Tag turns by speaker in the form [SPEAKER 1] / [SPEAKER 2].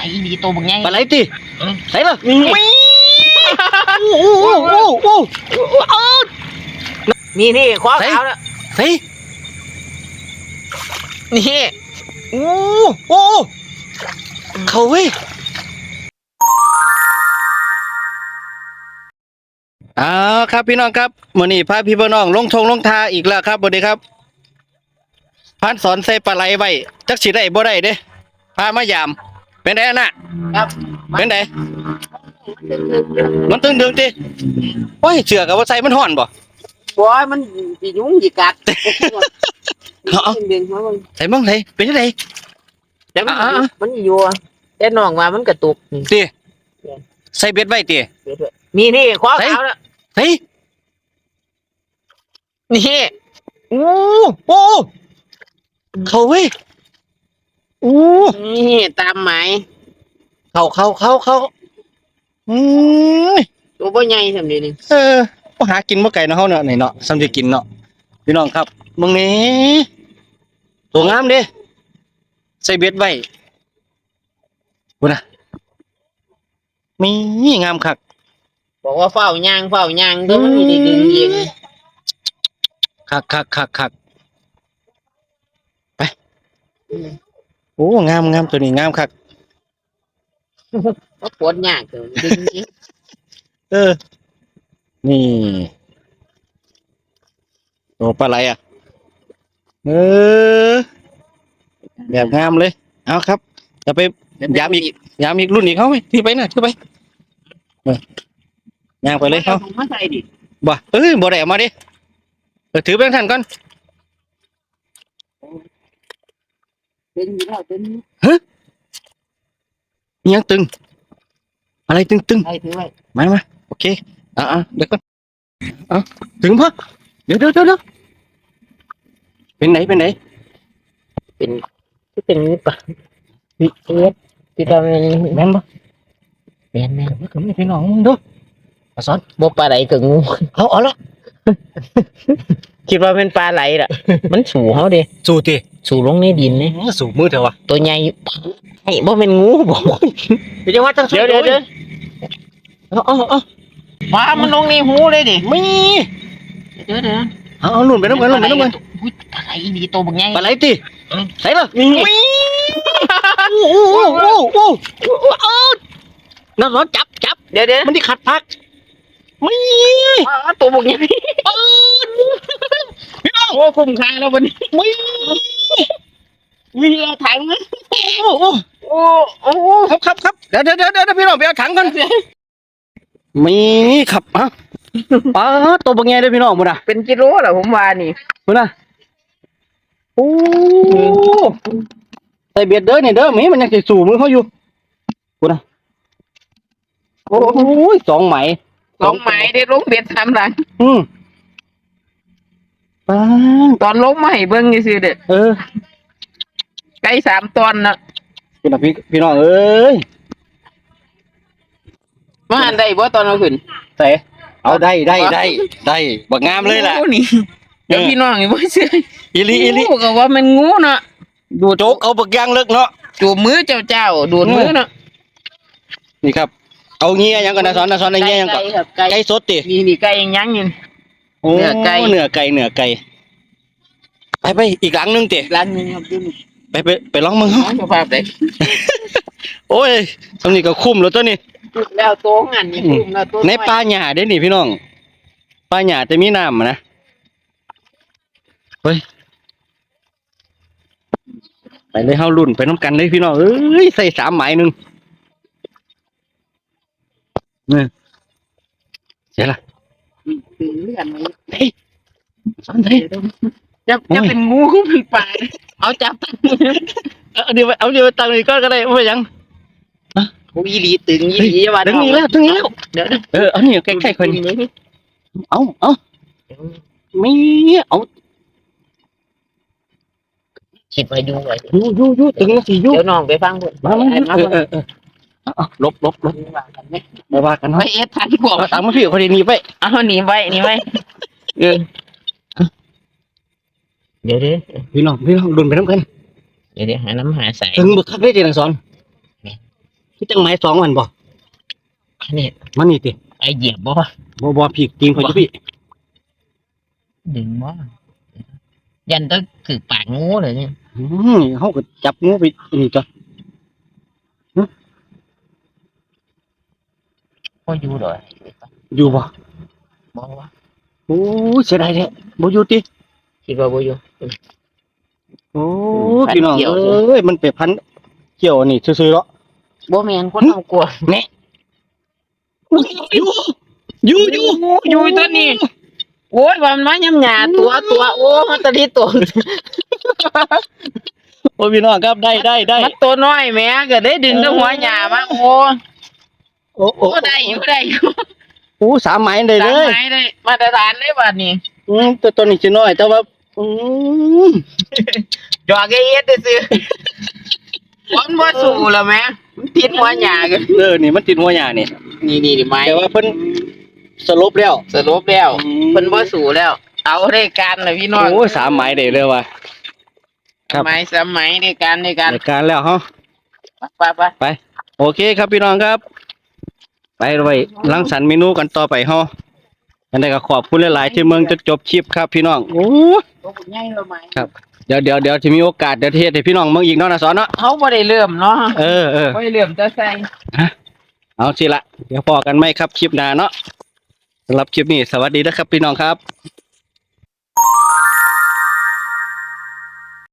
[SPEAKER 1] ไหลดีตัวบังไง
[SPEAKER 2] ปลาไหลติ
[SPEAKER 1] เออ
[SPEAKER 2] ไหลเหรอวิ่งโอ้โหโอ้โหโอ้โห
[SPEAKER 1] นี่นี่คว้า
[SPEAKER 2] ไหน
[SPEAKER 1] ขาวแล้ว
[SPEAKER 2] เฮ้ย
[SPEAKER 1] นี่
[SPEAKER 2] โอ้โหเขาเว้ยเอ้าวครับพี่น้องครับมื้อนี้พาพี่พี่น้องลงทงลงทาอีกแล้วครับสวัสดีครับพานสอนใส่ปลาไหลไว้จักสิได้บ่ได้เด้พามายาม เป็นไดน่ะ
[SPEAKER 1] ครับ
[SPEAKER 2] เป็นไดมันตึงดึงติโอ้ยเสือกับว่าใส่มันห่อนบ่
[SPEAKER 1] บอยมันสิยุ่งสิกัด
[SPEAKER 2] เอาเอา
[SPEAKER 1] เบ่งๆมามัน
[SPEAKER 2] ใส่บ้างไหนเป็นจังได
[SPEAKER 1] แต่มัน
[SPEAKER 2] อะอะ
[SPEAKER 1] มันอยู่อะแต่น้องว่ามันกระตุกนี่
[SPEAKER 2] ติใส่เบ็ดไว้ติ
[SPEAKER 1] เดี๋ยวด้วยนี่นี่คว้า
[SPEAKER 2] ไหน
[SPEAKER 1] ขาวแล้ว
[SPEAKER 2] เฮ้ย
[SPEAKER 1] นี่
[SPEAKER 2] โอ้โอ้เขาเว้ยโอ้
[SPEAKER 1] นี่ตามหมาย
[SPEAKER 2] เขาเขาเขาเขาอืม
[SPEAKER 1] ตัวบ่ใหญ่สำนี้นี่
[SPEAKER 2] เออบ่หากินบ่ไก่เนาะเฮาเนาะนี่เนาะสำสิกินเนาะพี่น้องครับมึงนี่ตัวงามเด้ใส่เบ็ดไว้บ่น่ะมีงามคัก
[SPEAKER 1] บอกว่าเฝ้าย่างเฝ้าย่างเด้อมันมีได้ดึงเอง
[SPEAKER 2] คักคักคักคักไปโอ้งามงามตัวนี้งามคัก
[SPEAKER 1] ก็ปวดยากเด้อดึงเอง
[SPEAKER 2] เออ นี่โอ้ปลาไหลอะ เออ แบบงามเลย เอาครับ จะไปยามอีกยามอีกรุ่นอีกเขาไหมที่ไปน่ะที่ไปเออย่างไปเลยเขา
[SPEAKER 1] อาถุงมาใส่ดิ
[SPEAKER 2] บ่เอ้ยบ่ได้เอามาดิเออถือไปทันก่อน
[SPEAKER 1] ดึงอยู่แล้วดึง
[SPEAKER 2] อิหยังตึง อะไรตึงตึง
[SPEAKER 1] ใส่ถือไว้
[SPEAKER 2] มามาโอเคอะอะเดี๋ยวก่อนเอาถึงปะเดี๋ยวเดี๋ยวเดี๋ยวเดี๋ยวเป็นไหนเป็นไหน
[SPEAKER 1] เป็นที่เป็นนี่ปะนี่เอ็ดที่ทำเป็น
[SPEAKER 2] แม่นปะ
[SPEAKER 1] แม่นแม่น
[SPEAKER 2] เดี๋ยวก็ไม่พี่น้องมึงเดูมาสอน
[SPEAKER 1] บ่ปลาไหลกับงู
[SPEAKER 2] เอาเอาละ
[SPEAKER 1] คิดว่าเป็นปลาไหลล่ะ มันสูเฮาเด้
[SPEAKER 2] สู้ตี
[SPEAKER 1] สูลงในดินนี่
[SPEAKER 2] สู้มือเถอะวะ
[SPEAKER 1] ตัวใหญ่ไอ้บ่เป็นงูบ่
[SPEAKER 2] เดี๋ยวว่าจัง
[SPEAKER 1] เดี๋ยวเดี๋ยวเดี๋ยว
[SPEAKER 2] เอาเอาเอา
[SPEAKER 1] ปลามันลงในหูเลยดิ
[SPEAKER 2] มี
[SPEAKER 1] เดี๋ยวเดี๋ยว
[SPEAKER 2] เอาเอาลุ่นไปน้ำเงินลุ่นไปน้ำเงิน
[SPEAKER 1] อุ้ยปลาไหลดีตัวบักใหญ่
[SPEAKER 2] ปลาไหลตี
[SPEAKER 1] เออ
[SPEAKER 2] ใส่เลย
[SPEAKER 1] นี่
[SPEAKER 2] โอ้โหโอ้โหโอ้โหโอ้นั่นสอนจับจับ
[SPEAKER 1] เดี๋ยวเดี๋ยว
[SPEAKER 2] มันที่ขัดพักมี
[SPEAKER 1] ปลาตัวบักใหญ่ โอ้คุ้มค่าแล้ววันนี้
[SPEAKER 2] มี
[SPEAKER 1] มีเอาถังไหม
[SPEAKER 2] โอ้โห
[SPEAKER 1] โอ้โอ้
[SPEAKER 2] ครับครับครับเดี๋ยวเดี๋ยวเดี๋ยวเดี๋ยวพี่น้องไปเอาถังกันมีครับอะป้าตัวบางแง่เลยพี่น้องมุนะ
[SPEAKER 1] เป็นกิโลเหรอผมว่านี่
[SPEAKER 2] มุนะโอ้ใส่เบียดเด้อเนี่ยเด้อมีมันยังสิสู่มือเขาอยู่มุนะโอ้ยสองไหม
[SPEAKER 1] สองไม้ได้ลงเบ็ดสามหลัง
[SPEAKER 2] อืม ป้า
[SPEAKER 1] ตอนลงมาให้เบิ่งซื่อๆเด้อ
[SPEAKER 2] เออ
[SPEAKER 1] ไก่สามตอนน่ะ
[SPEAKER 2] พี่น้องพี่พี่น้องเอ้ย
[SPEAKER 1] มาหันได้บ่ตอนเราขึ้น
[SPEAKER 2] ใส่เอาได้ได้ได้ได้บักงามเลยล่ะ
[SPEAKER 1] โอ้นี่เดี๋ยวพี่น้องนี่บ่เชื่อ
[SPEAKER 2] อีลีอีลี
[SPEAKER 1] งูก็ว่ามันงูเนาะดูด
[SPEAKER 2] โจกเอาบักยางเลิกเนาะ
[SPEAKER 1] จูบมือเจ้าเจ้าๆดูดมือเนาะ
[SPEAKER 2] นี่ครับ เอาเงี้ยยังกันนะสอนนะสอนไอ้เงี้ยยังก่อน
[SPEAKER 1] ไก่ครับไก่
[SPEAKER 2] ไก่สดติ
[SPEAKER 1] นี่นี่ไก่ยังอยู่นี่
[SPEAKER 2] โอ้
[SPEAKER 1] เนื้อไก่
[SPEAKER 2] เนื้อไก่เนื้อไก่ไปไปอีกหลังหนึงติ
[SPEAKER 1] ร้านหนึงครับอยู่นี่
[SPEAKER 2] ไปไปไปลองมึง
[SPEAKER 1] น้องสภาพได้
[SPEAKER 2] โอ้ยตรงนี้ก็คุ้มแล้วตัวนี้
[SPEAKER 1] จุดแล้วโตงานนี่คุ้มแล้วโต
[SPEAKER 2] ในป่าหญ้าเด้นี่พี่น้องป่าหญ้าจะมีน้ำอะนะเฮ้ยไปเลยเฮารุ่นไปน้ำกันเลยพี่น้องเอ้ยใส่สามหมายหนึ่งเนี่ยเสียละ
[SPEAKER 1] ตื่นเรื่องนี้
[SPEAKER 2] เฮ้ยสอนเฮ้ย
[SPEAKER 1] จะจะเป็นงูเป็นปลาเอาจับตั้งมือ
[SPEAKER 2] เอาเดี๋ยวเอาเดี๋ยวตังค์อีกก้อนก็ได้ไม่เป็นหยัง
[SPEAKER 1] โอ้ยอีหลีตึงอีหลีว่า
[SPEAKER 2] ถึงนี้แล้วถึงนี้แล้ว
[SPEAKER 1] เดี๋ยว
[SPEAKER 2] เออเอานี่ใกล้ๆคนนี้เอาเอาไม่เอา
[SPEAKER 1] คิดไว้ดูไว้
[SPEAKER 2] อยู่อยู่อยู่ถึงแล้วสิอยู่
[SPEAKER 1] เดี๋ยวน้องไปฟังเพิ่น
[SPEAKER 2] มามา
[SPEAKER 1] ไอ้มา
[SPEAKER 2] เอ
[SPEAKER 1] เพิ่
[SPEAKER 2] อนเออ เออเอาเอาลบลบลบ
[SPEAKER 1] ว่ากันไหม
[SPEAKER 2] ไปว่ากัน
[SPEAKER 1] ไว้
[SPEAKER 2] เนาะ
[SPEAKER 1] เอ็ดทันบอก
[SPEAKER 2] เอาตังค์มาพี่คนนี้ไป
[SPEAKER 1] เอาหนีไว้หนีไว้เออเดี๋ยวเดี๋ยว
[SPEAKER 2] พี่น้องพี่น้องดุนไปน้ำกัน
[SPEAKER 1] เดี๋ยวเดี๋ยวหาน้ำหาใส่
[SPEAKER 2] ถึงบึกคักได้เจนังสอนพี่จังไม้สองวันบ่
[SPEAKER 1] อันนี้
[SPEAKER 2] มันนี่ติ
[SPEAKER 1] ไอเหยียบบ่
[SPEAKER 2] บ่บ่พีกตีนเขาอยู่พี่
[SPEAKER 1] ดึงบ่ยันต้องถือปากงูเลยเนี่ย
[SPEAKER 2] อืมเฮาก็จับงูไปนี่จ้ะ
[SPEAKER 1] บ่อยู่เลย
[SPEAKER 2] อยู่บ่
[SPEAKER 1] บ่วะ
[SPEAKER 2] โอ้ยเสียดายแท้บ่อยู่ติ
[SPEAKER 1] คิดว่าบ่อยู่
[SPEAKER 2] โอ้
[SPEAKER 1] พัน
[SPEAKER 2] พี่น้อง
[SPEAKER 1] เกี่ยว
[SPEAKER 2] เอ้ยมันไปพันเกี่ยวนี่ซื่อๆเนาะ
[SPEAKER 1] บ่แม่นคนเอากลัว
[SPEAKER 2] อยู่อยู่อยู่
[SPEAKER 1] อยู่ตัวนี้โอ้ยว่ามันมายำหยาตัวตัวโอ้มันตะลีตัว
[SPEAKER 2] โอ้ยพี่น้องครับได้ได้ได้
[SPEAKER 1] มันตัวน้อยแหม่ก็ได้ดึงแตัวหัวหยามาโอ้
[SPEAKER 2] โอ้โอ้
[SPEAKER 1] โอ้ได้อยู่ได้อยู่
[SPEAKER 2] โอ้สามไม้ได้
[SPEAKER 1] ตา
[SPEAKER 2] เล
[SPEAKER 1] ม
[SPEAKER 2] ย
[SPEAKER 1] ไม้ได้มาตรฐานเลยบัดนี้
[SPEAKER 2] อืมตัวตัวนี้สิน้อย แต่ว่าอืม
[SPEAKER 1] จอกเอ็ดได้ซื้อมันบ่สู้แล้วแหม่มันติดหัวหยากัน
[SPEAKER 2] เออนี่มันติดหัวหญ้านี่
[SPEAKER 1] นี่นี่ดิไม้
[SPEAKER 2] แต่ว่าเพิ่นสลบแล้ว
[SPEAKER 1] สรุปแล้ว
[SPEAKER 2] อืม
[SPEAKER 1] เพิ่นบ่สู้แล้ว เอาได้การเลยพี่น้อง
[SPEAKER 2] โอ้ยสามไม้ได้เลยว่ะครับ
[SPEAKER 1] ไม้สมัยได้การได้การ
[SPEAKER 2] ในการแล้วเฮา
[SPEAKER 1] ไปไป
[SPEAKER 2] โอเคครับพี่น้องครับ ไปไว้รังสรรค์เมนูกันต่อไปเฮาอันนี้ก็ขอบคุณหลายๆที่เมืองจนจบคลิปครับพี่น้องโอ้ย
[SPEAKER 1] ตัวใหญ่แล้วไหม
[SPEAKER 2] เดี๋ยวเดี๋ยวเดี๋ยวจะมีโอกาสเดี๋ยวเทศให้พี่น้องเมืองอีกเนาะนะสอนเนาะ
[SPEAKER 1] เฮาบ่ได้เริ่มเนาะ
[SPEAKER 2] เออเออ
[SPEAKER 1] บ่ได้เริ่มจะใส่
[SPEAKER 2] เอาสิละเดี๋ยวพอกันไหมครับคลิปหน้าเนาะสำหรับคลิปนี้สวัสดีนะครับพี่น้องครับ